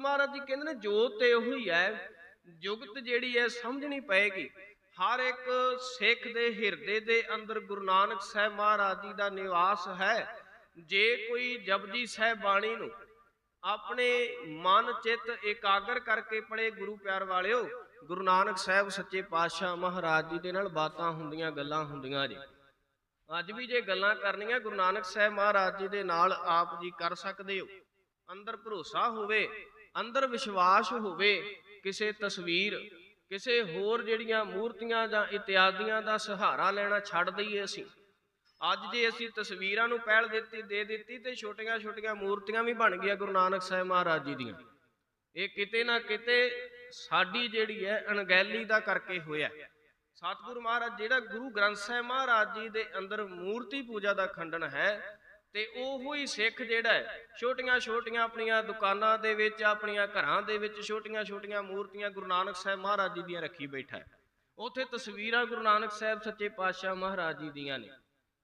ਮਹਾਰਾਜ ਜੀ ਕਹਿੰਦੇ ਨੇ, ਜੋਤ ਤੇ ਉਹੀ ਹੈ, ਜੁਗਤ ਜਿਹੜੀ ਹੈ ਸਮਝਣੀ ਪਏਗੀ। ਹਰ ਇੱਕ ਸਿੱਖ ਦੇ ਹਿਰਦੇ ਦੇ ਅੰਦਰ ਗੁਰੂ ਨਾਨਕ ਸਾਹਿਬ ਮਹਾਰਾਜ ਜੀ ਦਾ ਨਿਵਾਸ ਹੈ। ਜੇ ਕੋਈ ਜਪਜੀ ਸਾਹਿਬ ਬਾਣੀ ਨੂੰ ਆਪਣੇ ਮਨ, ਚਿੱਤ ਇਕਾਗਰ ਕਰਕੇ ਪੜੇ ਗੁਰੂ ਪਿਆਰ ਵਾਲਿਓ, ਗੁਰੂ ਨਾਨਕ ਸਾਹਿਬ ਸੱਚੇ ਪਾਤਸ਼ਾਹ ਮਹਾਰਾਜ ਜੀ ਦੇ ਨਾਲ ਬਾਤਾਂ ਹੁੰਦੀਆਂ, ਗੱਲਾਂ ਹੁੰਦੀਆਂ ਜੀ। ਅੱਜ ਵੀ ਜੇ ਗੱਲਾਂ ਕਰਨੀਆਂ, ਗੁਰੂ ਨਾਨਕ ਸਾਹਿਬ ਮਹਾਰਾਜ ਜੀ ਦੇ ਨਾਲ ਆਪ ਜੀ ਕਰ ਸਕਦੇ ਹੋ। ਅੰਦਰ ਭਰੋਸਾ ਹੋਵੇ ਅੰਦਰ ਵਿਸ਼ਵਾਸ ਹੋਵੇ, ਕਿਸੇ ਤਸਵੀਰ, ਕਿਸੇ ਹੋਰ ਜਿਹੜੀਆਂ ਮੂਰਤੀਆਂ ਜਾਂ ਇਤਿਆਦੀਆਂ ਦਾ ਸਹਾਰਾ ਲੈਣਾ ਛੱਡ ਦਈਏ ਅਸੀਂ। ਅੱਜ ਜੇ ਅਸੀਂ ਤਸਵੀਰਾਂ ਨੂੰ ਪਹਿਲ ਦਿੱਤੀ, ਦੇ ਦਿੱਤੀ ਤੇ ਛੋਟੀਆਂ-ਛੋਟੀਆਂ ਮੂਰਤੀਆਂ ਵੀ ਬਣ ਗਈਆਂ ਗੁਰੂ ਨਾਨਕ ਸਾਹਿਬ ਮਹਾਰਾਜ ਜੀ ਦੀਆਂ। ਇਹ ਕਿਤੇ ਨਾ ਕਿਤੇ ਸਾਡੀ ਜਿਹੜੀ ਹੈ, ਅਣਗਹਿਲੀ ਦਾ ਕਰਕੇ ਹੋਇਆ ਸਤਿਗੁਰੂ ਮਹਾਰਾਜ, ਜਿਹੜਾ ਗੁਰੂ ਗ੍ਰੰਥ ਸਾਹਿਬ ਮਹਾਰਾਜ ਜੀ ਦੇ ਅੰਦਰ ਮੂਰਤੀ ਪੂਜਾ ਦਾ ਖੰਡਨ ਹੈ ਤੇ ਉਹੋ ਹੀ ਸਿੱਖ ਜਿਹੜਾ ਹੈ, ਛੋਟੀਆਂ-ਛੋਟੀਆਂ ਆਪਣੀਆਂ ਦੁਕਾਨਾਂ ਦੇ ਵਿੱਚ, ਆਪਣੀਆਂ ਘਰਾਂ ਦੇ ਵਿੱਚ, ਛੋਟੀਆਂ-ਛੋਟੀਆਂ ਮੂਰਤੀਆਂ ਗੁਰੂ ਨਾਨਕ ਸਾਹਿਬ ਮਹਾਰਾਜ ਜੀ ਦੀਆਂ ਰੱਖੀ ਬੈਠਾ ਹੈ। ਉੱਥੇ ਤਸਵੀਰਾਂ ਗੁਰੂ ਨਾਨਕ ਸਾਹਿਬ ਸੱਚੇ ਪਾਤਸ਼ਾਹ ਮਹਾਰਾਜ ਜੀ ਦੀਆਂ ਨੇ।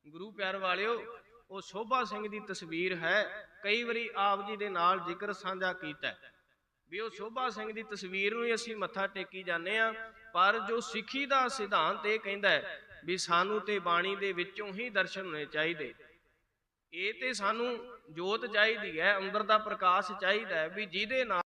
ਗੁਰੂ ਪਿਆਰ ਵਾਲਿਓ, ਉਹ ਸੋਭਾ ਸਿੰਘ ਦੀ ਤਸਵੀਰ ਹੈ, ਕਈ ਵਾਰੀ ਆਪ ਜੀ ਦੇ ਨਾਲ ਜ਼ਿਕਰ ਸਾਂਝਾ ਕੀਤਾ ਵੀ ਉਹ ਸੋਭਾ ਸਿੰਘ ਦੀ ਤਸਵੀਰ ਨੂੰ ਹੀ ਅਸੀਂ ਮੱਥਾ ਟੇਕੀ ਜਾਂਦੇ ਆ ਪਰ ਜੋ ਸਿੱਖੀ ਦਾ ਸਿਧਾਂਤ ਇਹ ਕਹਿੰਦਾ ਹੈ, ਵੀ ਸਾਨੂੰ ਤੇ ਬਾਣੀ ਦੇ ਵਿੱਚੋਂ ਹੀ ਦਰਸ਼ਨ ਹੋਣੇ ਚਾਹੀਦੇ। ਇਹ ਤੇ ਸਾਨੂੰ ਜੋਤ ਚਾਹੀਦੀ ਹੈ ਅੰਦਰ ਦਾ ਪ੍ਰਕਾਸ਼ ਚਾਹੀਦਾ ਹੈ ਵੀ ਜਿਹਦੇ ਨਾਲ